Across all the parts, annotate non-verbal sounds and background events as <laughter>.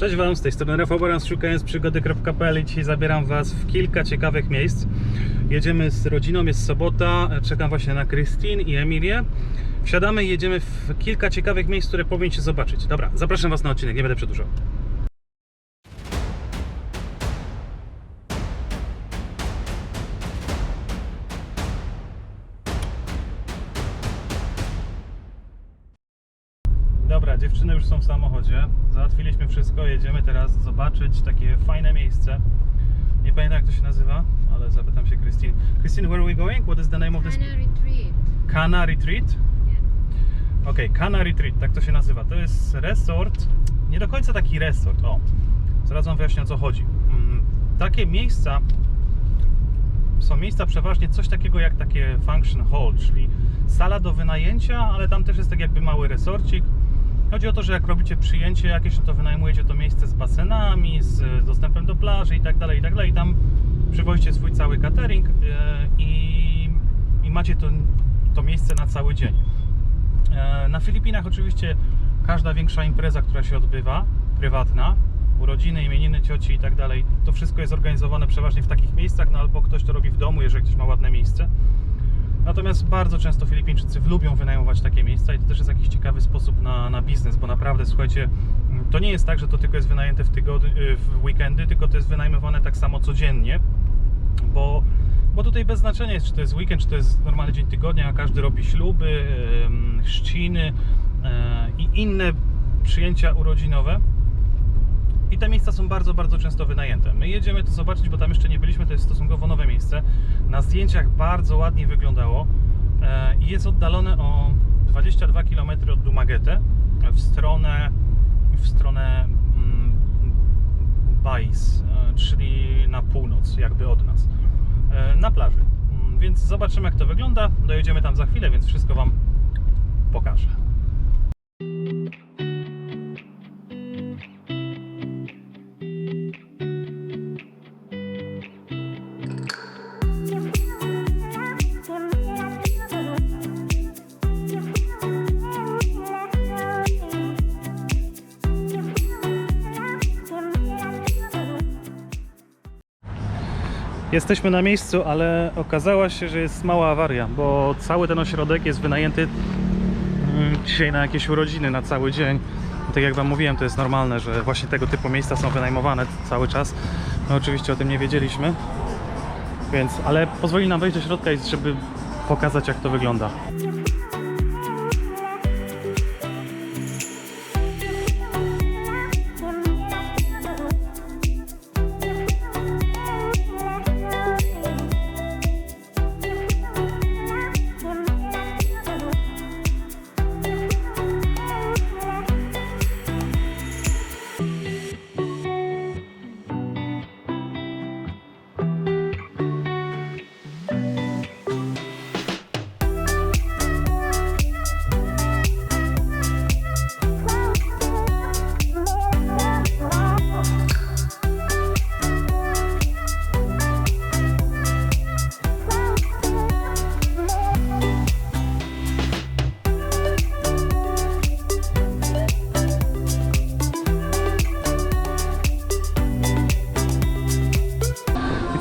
Cześć Wam, z tej strony Rafał Baran, szukając przygody.pl i dzisiaj zabieram Was w kilka ciekawych miejsc. Jedziemy z rodziną, jest sobota, czekam właśnie na Christine i Emilię. Wsiadamy i jedziemy w kilka ciekawych miejsc, które powinniście zobaczyć. Dobra, zapraszam Was na odcinek, nie będę przedłużał. Dobra, dziewczyny już są w samochodzie. Załatwiliśmy wszystko, jedziemy teraz zobaczyć takie fajne miejsce. Nie pamiętam jak to się nazywa, ale zapytam się Christine. Christine, where are we going? What is the name of this? Kana Retreat. Kana Retreat? Okej, Kana Retreat, tak to się nazywa. To jest resort, nie do końca taki resort, o. Zaraz Wam wyjaśnię o co chodzi. Mm, Takie miejsca są miejsca przeważnie coś takiego jak takie function hall, czyli sala do wynajęcia, ale tam też jest tak jakby mały resorcik. Chodzi o to, że jak robicie przyjęcie jakieś, no to wynajmujecie to miejsce z basenami, z dostępem do plaży i tak dalej, i tak dalej. Tam przywozicie swój cały catering e, i, i macie to, to miejsce na cały dzień. E, Na Filipinach oczywiście każda większa impreza, która się odbywa, prywatna, urodziny, imieniny, cioci i tak dalej, to wszystko jest organizowane przeważnie w takich miejscach, no albo ktoś to robi w domu, jeżeli ktoś ma ładne miejsce. Natomiast bardzo często Filipińczycy lubią wynajmować takie miejsca i to też jest jakiś ciekawy sposób na, na biznes, bo naprawdę, słuchajcie, mm, to nie jest tak, że to tylko jest wynajęte w, tygodni, y, w weekendy, tylko to jest wynajmowane tak samo codziennie, bo, bo tutaj bez znaczenia jest, czy to jest weekend, czy to jest normalny dzień tygodnia, a każdy robi śluby, chrzciny e, i inne przyjęcia urodzinowe. I te miejsca są bardzo, bardzo często wynajęte. My jedziemy to zobaczyć, bo tam jeszcze nie byliśmy, to jest stosunkowo nowe miejsce. Na zdjęciach bardzo ładnie wyglądało e, i jest oddalone o 22 km od Dumaguete w stronę, w stronę mm, Bais, e, czyli na północ, jakby od nas, e, na plaży. Mm, Więc zobaczymy, jak to wygląda. Dojedziemy tam za chwilę, więc wszystko Wam pokażę. Jesteśmy na miejscu, ale okazała się, że jest mała awaria, bo cały ten ośrodek jest wynajęty mm, dzisiaj na jakieś urodziny na cały dzień. Tak jak Wam mówiłem, to jest normalne, że właśnie tego typu miejsca są wynajmowane cały czas. My oczywiście o tym nie wiedzieliśmy, więc, ale pozwoli nam wejść do środka żeby pokazać jak to wygląda.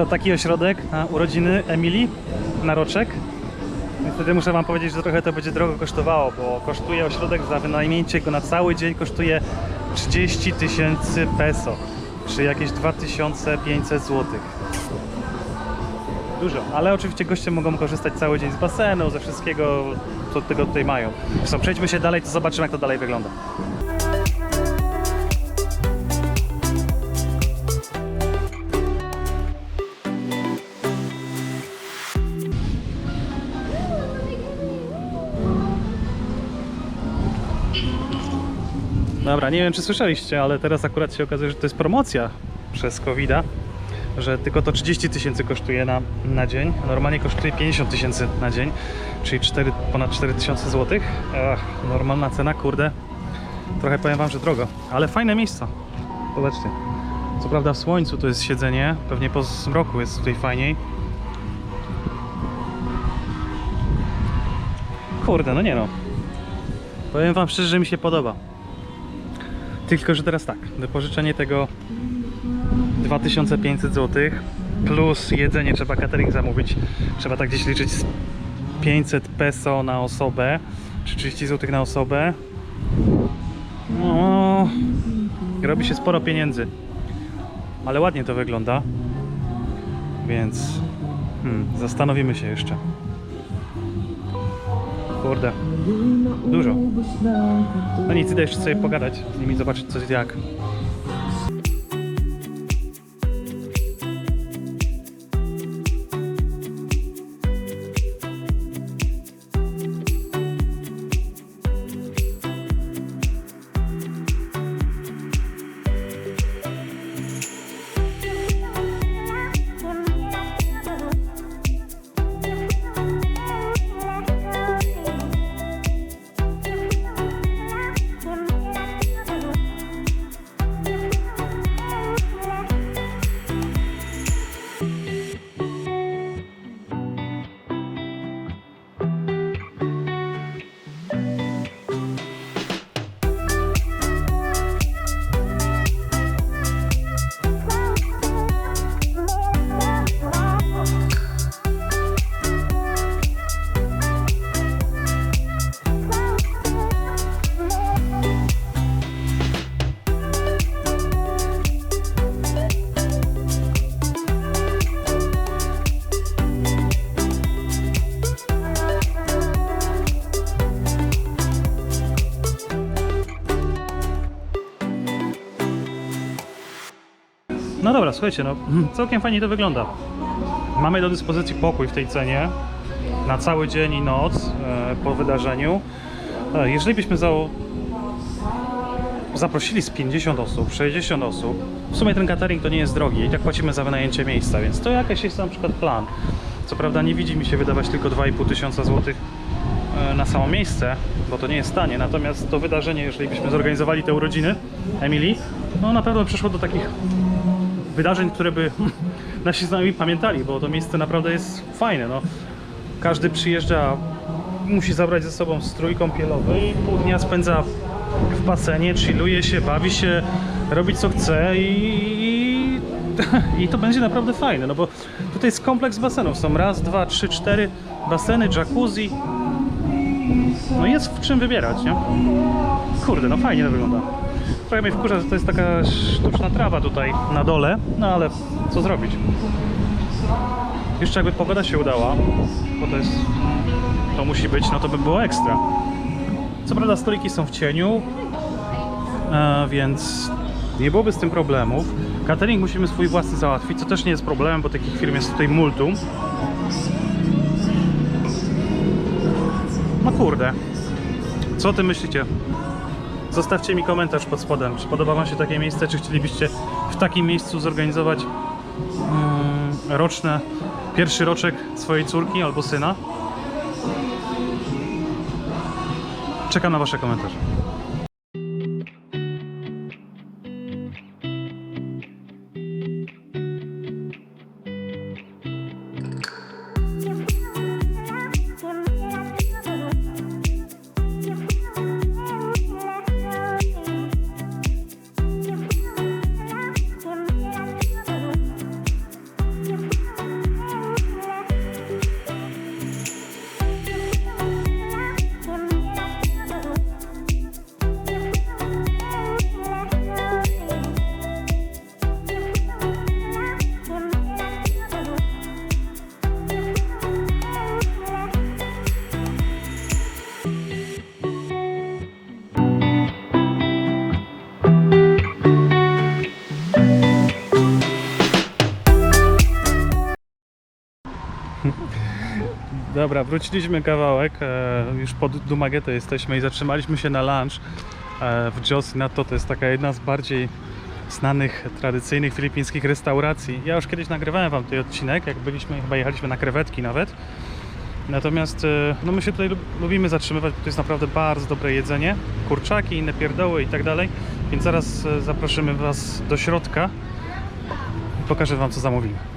Co, taki ośrodek na urodziny Emilii na roczek. Niestety muszę Wam powiedzieć, że trochę to będzie drogo kosztowało, bo kosztuje ośrodek za wynajmięcie go na cały dzień kosztuje 30 tysięcy peso, czy jakieś 2500 zł. Dużo, ale oczywiście goście mogą korzystać cały dzień z basenu, ze wszystkiego, co tego tutaj mają. Przejdźmy się dalej, to zobaczymy jak to dalej wygląda. Dobra, nie wiem czy słyszeliście, ale teraz akurat się okazuje, że to jest promocja przez covid że tylko to 30 tysięcy kosztuje na, na dzień. Normalnie kosztuje 50 tysięcy na dzień, czyli 4, ponad 4 tysiące złotych. Normalna cena, kurde. Trochę powiem wam, że drogo, ale fajne miejsca. Zobaczcie. Co prawda w słońcu to jest siedzenie, pewnie po zmroku jest tutaj fajniej. Kurde, no nie no. Powiem wam szczerze, że mi się podoba. Tylko, że teraz tak, wypożyczenie tego 2500 zł plus jedzenie trzeba catering zamówić. Trzeba tak gdzieś liczyć z 500 peso na osobę, czy 30 zł na osobę. No, robi się sporo pieniędzy. Ale ładnie to wygląda. Więc hmm, zastanowimy się jeszcze. Kurde, dużo. No nic, idę jeszcze sobie pogadać z nimi, zobaczyć co jak. No dobra, słuchajcie, no całkiem fajnie to wygląda. Mamy do dyspozycji pokój w tej cenie na cały dzień i noc e, po wydarzeniu. E, jeżeli byśmy za, zaprosili z 50 osób, 60 osób, w sumie ten catering to nie jest drogi i tak płacimy za wynajęcie miejsca, więc to jakaś jest na przykład plan. Co prawda nie widzi mi się wydawać tylko 2,5 tysiąca złotych e, na samo miejsce, bo to nie jest tanie. Natomiast to wydarzenie, jeżeli byśmy zorganizowali te urodziny Emilii, no na pewno przyszło do takich wydarzeń, które by <laughs> nasi znajomi pamiętali, bo to miejsce naprawdę jest fajne. No. Każdy przyjeżdża, musi zabrać ze sobą strój kąpielowy i pół dnia spędza w basenie, chilluje się, bawi się, robi co chce i, i to będzie naprawdę fajne, no bo tutaj jest kompleks basenów. Są raz, dwa, trzy, cztery baseny, jacuzzi. No jest w czym wybierać, nie? Kurde, no fajnie to wygląda. Trochę mnie wkurza, że to jest taka sztuczna trawa tutaj na dole, no ale co zrobić? Jeszcze jakby pogoda się udała, bo to jest, to musi być, no to by było ekstra. Co prawda stoliki są w cieniu, e, więc nie byłoby z tym problemów. Catering musimy swój własny załatwić, co też nie jest problemem, bo takich firm jest tutaj multum. No kurde, co o tym myślicie? Zostawcie mi komentarz pod spodem, czy podoba Wam się takie miejsce, czy chcielibyście w takim miejscu zorganizować mm, roczne, pierwszy roczek swojej córki albo syna. Czekam na Wasze komentarze. <laughs> Dobra, wróciliśmy kawałek, e, już pod Dumagetę jesteśmy i zatrzymaliśmy się na lunch e, w Josinato. To jest taka jedna z bardziej znanych, tradycyjnych filipińskich restauracji. Ja już kiedyś nagrywałem Wam ten odcinek, jak byliśmy, chyba jechaliśmy na krewetki nawet. Natomiast e, no my się tutaj lub- lubimy zatrzymywać, bo to jest naprawdę bardzo dobre jedzenie. Kurczaki, inne pierdoły i tak dalej. Więc zaraz zaproszymy Was do środka i pokażę Wam co zamówimy.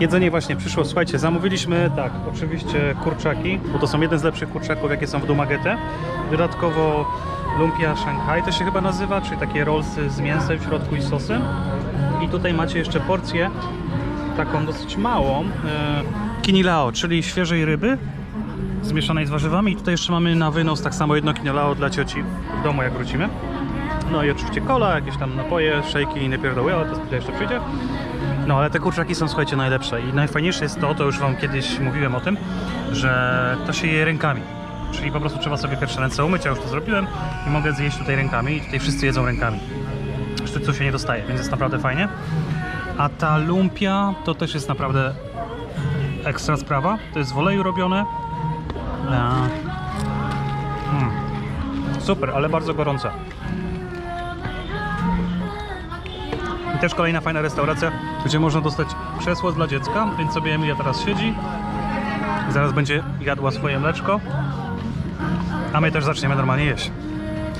Jedzenie właśnie przyszło, słuchajcie, zamówiliśmy, tak, oczywiście kurczaki, bo to są jeden z lepszych kurczaków, jakie są w Dumagete. Dodatkowo lumpia Shanghai to się chyba nazywa, czyli takie rollsy z mięsem w środku i sosem. I tutaj macie jeszcze porcję, taką dosyć małą, e, kinilao, czyli świeżej ryby, zmieszanej z warzywami. I tutaj jeszcze mamy na wynos tak samo jedno kinilao dla cioci w domu, jak wrócimy. No i oczywiście kola, jakieś tam napoje, szejki i pierdoły, ale to jeszcze przyjdzie. No ale te kurczaki są słuchajcie najlepsze i najfajniejsze jest to, to już wam kiedyś mówiłem o tym, że to się je rękami. Czyli po prostu trzeba sobie pierwsze ręce umyć, ja już to zrobiłem i mogę zjeść tutaj rękami i tutaj wszyscy jedzą rękami. Sztućcu się nie dostaje, więc jest naprawdę fajnie. A ta lumpia to też jest naprawdę ekstra sprawa. To jest w oleju robione. A, mm, super, ale bardzo gorące. I też kolejna fajna restauracja, gdzie można dostać krzesło dla dziecka, więc sobie Emilia teraz siedzi. Zaraz będzie jadła swoje mleczko. A my też zaczniemy normalnie jeść.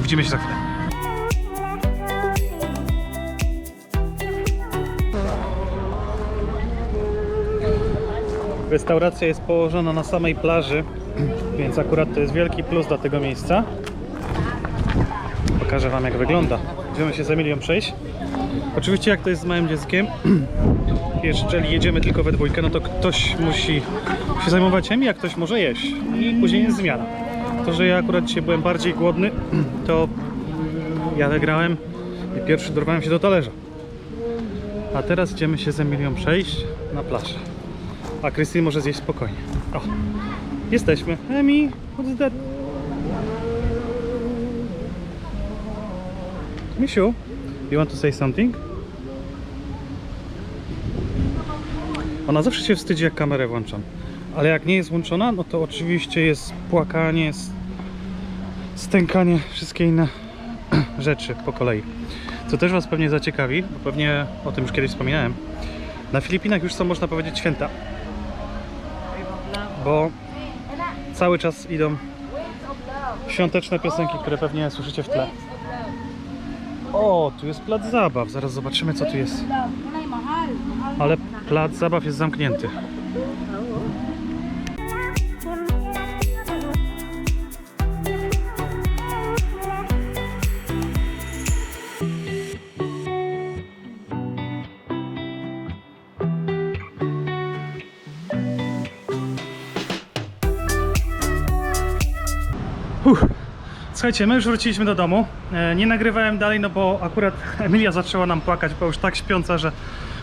Widzimy się za chwilę. Restauracja jest położona na samej plaży, <clears throat> więc akurat to jest wielki plus dla tego miejsca. Pokażę Wam jak wygląda. Będziemy się z Emilią przejść. Oczywiście jak to jest z małym dzieckiem, <clears throat> jeżeli jedziemy tylko we dwójkę, no to ktoś musi się zajmować Emi, a ktoś może jeść. I później jest zmiana. To, że ja akurat dzisiaj byłem bardziej głodny, to ja wygrałem i pierwszy dorwałem się do talerza. A teraz idziemy się z Emilią przejść na plażę. A Krystyn może zjeść spokojnie. O, jesteśmy. Emi, what's that? Misiu, you want to say something? Ona zawsze się wstydzi, jak kamerę włączam. Ale jak nie jest włączona, no to oczywiście jest płakanie, stękanie, wszystkie inne <clears throat> rzeczy po kolei. Co też Was pewnie zaciekawi, bo pewnie o tym już kiedyś wspominałem. Na Filipinach już są, można powiedzieć, święta. Bo cały czas idą świąteczne piosenki, które pewnie słyszycie w tle. O, tu jest plac zabaw. Zaraz zobaczymy, co tu jest. Ale plac zabaw jest zamknięty. Słuchajcie, my już wróciliśmy do domu. E, Nie nagrywałem dalej, no bo akurat <laughs> Emilia zaczęła nam płakać, była już tak śpiąca, że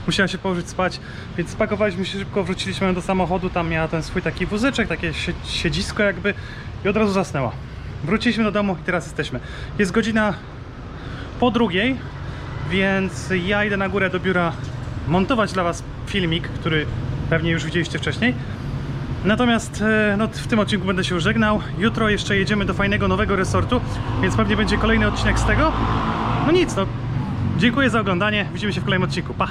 musiała się położyć spać, więc spakowaliśmy się szybko, wróciliśmy do samochodu, tam miała ten swój taki wózeczek, takie sie- siedzisko jakby i od razu zasnęła. Wróciliśmy do domu i teraz jesteśmy. Jest godzina po drugiej, więc ja idę na górę do biura montować dla Was filmik, który pewnie już widzieliście wcześniej. Natomiast e, no, w tym odcinku będę się żegnał. Jutro jeszcze jedziemy do fajnego nowego resortu, więc pewnie będzie kolejny odcinek z tego. No nic, no. Dziękuję za oglądanie. Widzimy się w kolejnym odcinku. Pa!